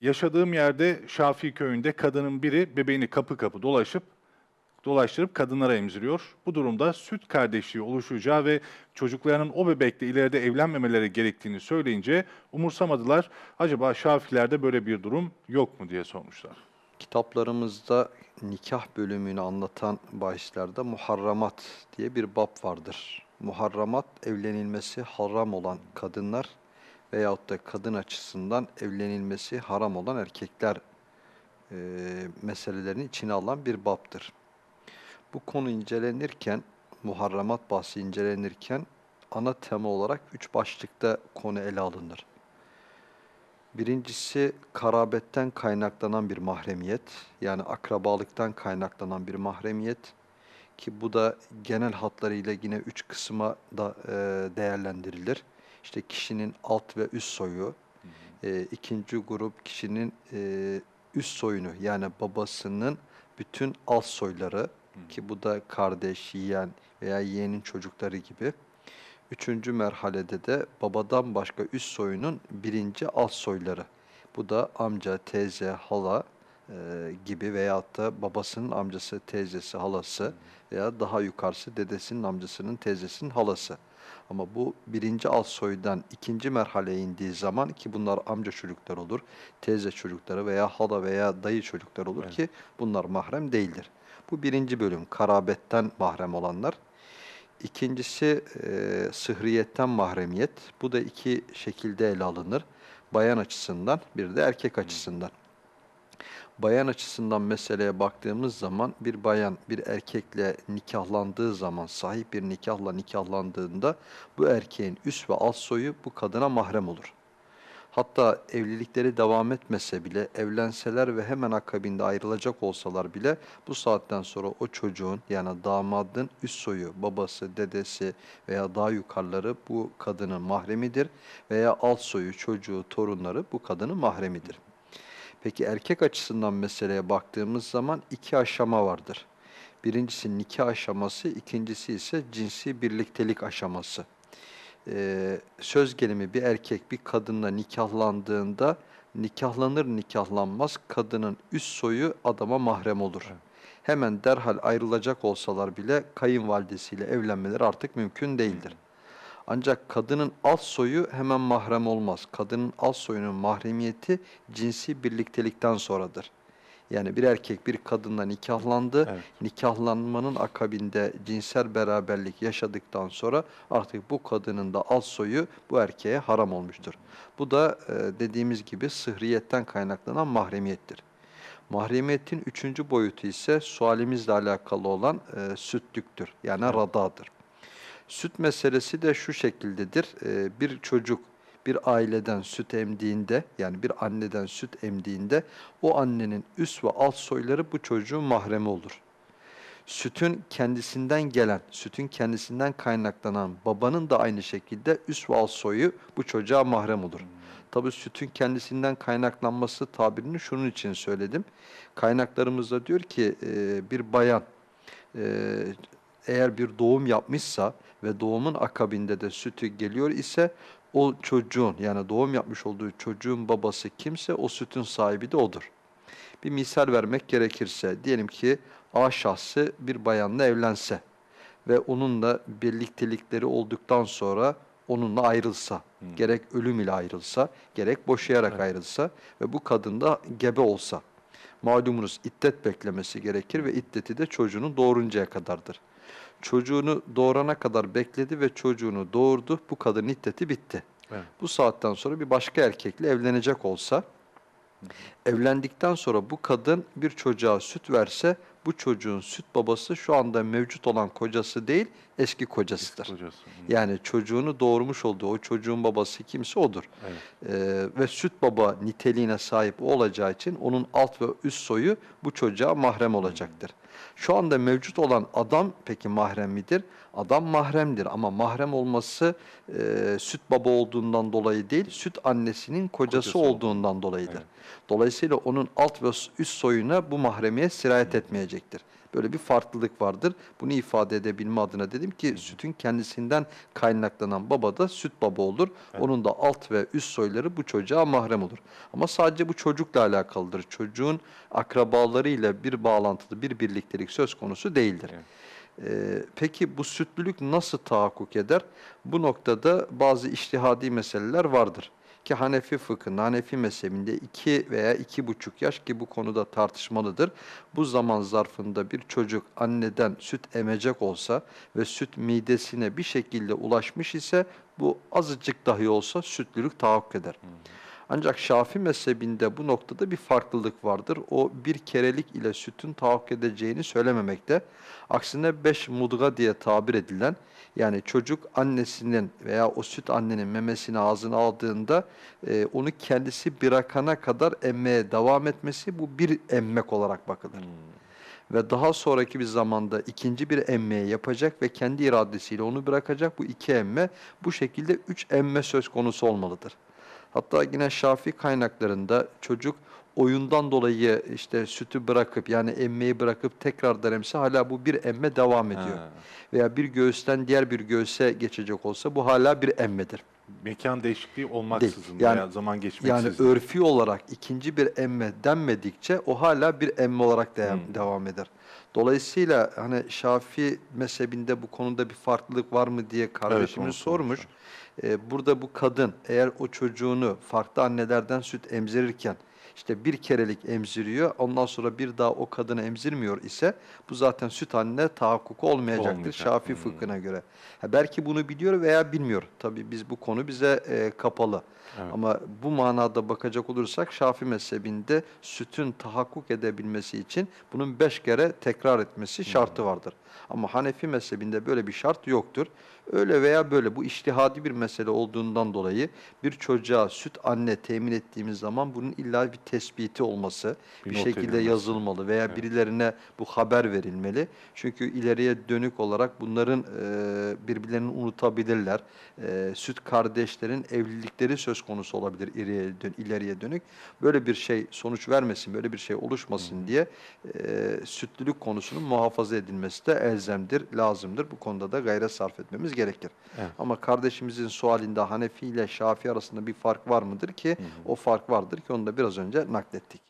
Yaşadığım yerde Şafii köyünde kadının biri bebeğini kapı kapı dolaşıp dolaştırıp kadınlara emziriyor. Bu durumda süt kardeşliği oluşacağı ve çocuklarının o bebekle ileride evlenmemeleri gerektiğini söyleyince umursamadılar. Acaba Şafilerde böyle bir durum yok mu diye sormuşlar. Kitaplarımızda nikah bölümünü anlatan bahislerde muharramat diye bir bab vardır. Muharramat evlenilmesi haram olan kadınlar veyahut da kadın açısından evlenilmesi haram olan erkekler e, meselelerini içine alan bir babdır. Bu konu incelenirken, muharramat bahsi incelenirken ana tema olarak üç başlıkta konu ele alınır. Birincisi karabetten kaynaklanan bir mahremiyet, yani akrabalıktan kaynaklanan bir mahremiyet ki bu da genel hatlarıyla yine üç kısma da e, değerlendirilir. İşte kişinin alt ve üst soyu, e, ikinci grup kişinin e, üst soyunu yani babasının bütün alt soyları ki bu da kardeş, yeğen veya yeğenin çocukları gibi. Üçüncü merhalede de babadan başka üst soyunun birinci alt soyları. Bu da amca, teyze, hala e, gibi veyahut da babasının amcası, teyzesi, halası veya daha yukarısı dedesinin amcasının, teyzesinin halası. Ama bu birinci alt soydan ikinci merhaleye indiği zaman ki bunlar amca çocuklar olur, teyze çocukları veya hala veya dayı çocuklar olur Evet. ki bunlar mahrem değildir. Bu birinci bölüm karabetten mahrem olanlar. İkincisi e, sıhriyetten mahremiyet. Bu da iki şekilde ele alınır. Bayan açısından bir de erkek açısından. Bayan açısından meseleye baktığımız zaman bir bayan bir erkekle nikahlandığı zaman sahip bir nikahla nikahlandığında bu erkeğin üst ve alt soyu bu kadına mahrem olur. Hatta evlilikleri devam etmese bile, evlenseler ve hemen akabinde ayrılacak olsalar bile bu saatten sonra o çocuğun yani damadın üst soyu, babası, dedesi veya daha yukarıları bu kadının mahremidir veya alt soyu, çocuğu, torunları bu kadının mahremidir. Peki erkek açısından meseleye baktığımız zaman iki aşama vardır. Birincisi nikah aşaması, ikincisi ise cinsi birliktelik aşaması e, söz gelimi bir erkek bir kadınla nikahlandığında nikahlanır nikahlanmaz kadının üst soyu adama mahrem olur. Hemen derhal ayrılacak olsalar bile kayınvalidesiyle evlenmeleri artık mümkün değildir. Ancak kadının alt soyu hemen mahrem olmaz. Kadının alt soyunun mahremiyeti cinsi birliktelikten sonradır. Yani bir erkek bir kadınla nikahlandı. Evet. Nikahlanmanın akabinde cinsel beraberlik yaşadıktan sonra artık bu kadının da alt soyu bu erkeğe haram olmuştur. Bu da e, dediğimiz gibi sıhriyetten kaynaklanan mahremiyettir. Mahremiyetin üçüncü boyutu ise sualimizle alakalı olan e, sütlüktür. Yani radadır. Süt meselesi de şu şekildedir. E, bir çocuk bir aileden süt emdiğinde yani bir anneden süt emdiğinde o annenin üst ve alt soyları bu çocuğun mahremi olur. Sütün kendisinden gelen, sütün kendisinden kaynaklanan babanın da aynı şekilde üst ve alt soyu bu çocuğa mahrem olur. Tabi sütün kendisinden kaynaklanması tabirini şunun için söyledim. Kaynaklarımızda diyor ki e, bir bayan e, eğer bir doğum yapmışsa ve doğumun akabinde de sütü geliyor ise o çocuğun yani doğum yapmış olduğu çocuğun babası kimse o sütün sahibi de odur. Bir misal vermek gerekirse diyelim ki A şahsı bir bayanla evlense ve onunla birliktelikleri olduktan sonra onunla ayrılsa, gerek ölüm ile ayrılsa, gerek boşayarak ayrılsa ve bu kadın da gebe olsa. Malumunuz iddet beklemesi gerekir ve iddeti de çocuğunu doğuruncaya kadardır. Çocuğunu doğurana kadar bekledi ve çocuğunu doğurdu. Bu kadının iddeti bitti. Evet. Bu saatten sonra bir başka erkekle evlenecek olsa, evlendikten sonra bu kadın bir çocuğa süt verse, bu çocuğun süt babası şu anda mevcut olan kocası değil, eski kocasıdır. Kocası. Yani çocuğunu doğurmuş olduğu o çocuğun babası kimse odur. Evet. Ee, ve süt baba niteliğine sahip olacağı için onun alt ve üst soyu bu çocuğa mahrem olacaktır. Şu anda mevcut olan adam peki mahrem midir? Adam mahremdir ama mahrem olması e, süt baba olduğundan dolayı değil, süt annesinin kocası, Kocası olduğundan dolayıdır. Evet. Dolayısıyla onun alt ve üst soyuna bu mahremiyet sirayet etmeyecektir. Böyle bir farklılık vardır. Bunu ifade edebilme adına dedim ki sütün kendisinden kaynaklanan baba da süt baba olur. Onun da alt ve üst soyları bu çocuğa mahrem olur. Ama sadece bu çocukla alakalıdır. Çocuğun akrabalarıyla bir bağlantılı bir birliktelik söz konusu değildir. Evet. Ee, peki bu sütlülük nasıl tahakkuk eder? Bu noktada bazı iştihadi meseleler vardır. Ki Hanefi fıkhında, Hanefi mezhebinde 2 veya iki buçuk yaş ki bu konuda tartışmalıdır. Bu zaman zarfında bir çocuk anneden süt emecek olsa ve süt midesine bir şekilde ulaşmış ise bu azıcık dahi olsa sütlülük tahakkuk eder. Ancak Şafi mezhebinde bu noktada bir farklılık vardır. O bir kerelik ile sütün tahakkuk edeceğini söylememekte. Aksine beş mudga diye tabir edilen yani çocuk annesinin veya o süt annenin memesini ağzına aldığında e, onu kendisi bırakana kadar emmeye devam etmesi bu bir emmek olarak bakılır. Ve daha sonraki bir zamanda ikinci bir emmeye yapacak ve kendi iradesiyle onu bırakacak bu iki emme bu şekilde üç emme söz konusu olmalıdır. Hatta yine Şafii kaynaklarında çocuk oyundan dolayı işte sütü bırakıp yani emmeyi bırakıp tekrar emse hala bu bir emme devam ediyor. Ha. Veya bir göğüsten diğer bir göğüse geçecek olsa bu hala bir emmedir. Mekan değişikliği olmaksızın Yani- veya zaman Yani geçmeksizin. örfi olarak ikinci bir emme denmedikçe o hala bir emme olarak devam, Hmm. devam eder. Dolayısıyla hani Şafii mezhebinde bu konuda bir farklılık var mı diye kardeşimiz onu sormuş. Ee, burada bu kadın eğer o çocuğunu farklı annelerden süt emzirirken işte bir kerelik emziriyor ondan sonra bir daha o kadını emzirmiyor ise bu zaten süt anne tahakkuku olmayacaktır Olmayacak. Şafii Hmm. fıkhına göre. Ha, belki bunu biliyor veya bilmiyor. Tabii biz bu konu bize e, kapalı. Evet. Ama bu manada bakacak olursak Şafii mezhebinde sütün tahakkuk edebilmesi için bunun beş kere tekrar etmesi şartı vardır. Ama Hanefi mezhebinde böyle bir şart yoktur. Öyle veya böyle bu iştihadi bir mesele olduğundan dolayı bir çocuğa süt anne temin ettiğimiz zaman bunun illa bir tespiti olması, Bir bir, şekilde edilmesi. yazılmalı veya Evet. birilerine bu haber verilmeli. Çünkü ileriye dönük olarak bunların e, birbirlerini unutabilirler. E, süt kardeşlerin evlilikleri söz konusu olabilir ileriye, dön- ileriye dönük. Böyle bir şey sonuç vermesin, böyle bir şey oluşmasın diye e, sütlülük konusunun muhafaza edilmesi de elzemdir, lazımdır. Bu konuda da gayret sarf etmemiz gerekir. Evet. Ama kardeşimizin sualinde Hanefi ile Şafii arasında bir fark var mıdır ki? O fark vardır ki onu da biraz önce naklettik.